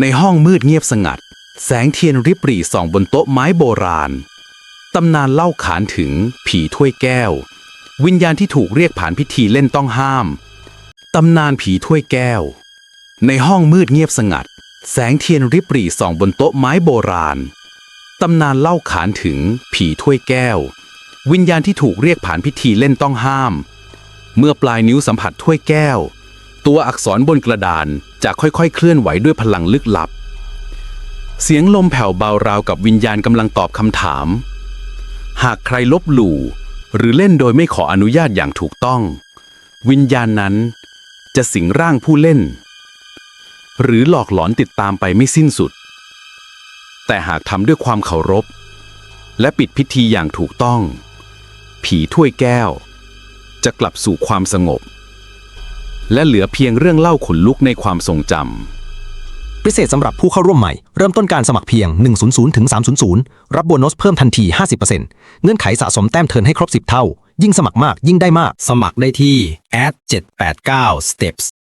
ในห้องมืดเงียบสงัด แสงเทียนริบหรี่ส่องบนโต๊ะไม้โบราณ ตำนานเล่าขานถึงผีถ้วยแก้ว วิญญาณที่ถูกเรียกผ่านพิธีเล่นต้องห้าม ตำนานผีถ้วยแก้ว ในห้องมืดเงียบสงัด แสงเทียนริบหรี่ส่องบนโต๊ะไม้โบราณ ตำนานเล่าขานถึงผีถ้วยแก้ว วิญญาณที่ถูกเรียกผ่านพิธีเล่นต้องห้าม เมื่อปลายนิ้วสัมผัสถ้วยแก้ว ตัวอักษรบนกระดานจะค่อยๆ เคลื่อนไหวด้วยพลังลึกลับ เสียงลมแผ่วเบาราวกับวิญญาณกำลังตอบคำถาม หากใครลบหลู่ หรือเล่นโดยไม่ขออนุญาตอย่างถูกต้อง วิญญาณนั้นจะสิงร่างผู้เล่น หรือหลอกหลอนติดตามไปไม่สิ้นสุด แต่หากทำด้วยความเคารพ และปิดพิธีอย่างถูกต้อง ผีถ้วยแก้ว จะกลับสู่ความสงบ และเหลือเพียงเรื่องเล่าขนลุกในความทรงจำ พิเศษสำหรับผู้เข้าร่วมใหม่ เริ่มต้นการสมัครเพียง 100ถึง300 รับโบนัสเพิ่มทันที 50%เงื่อนไขสะสมแต้มเทิร์นให้ครบ 10 เท่า ยิ่งสมัครมากยิ่งได้มาก สมัครได้ที่ at 789 steps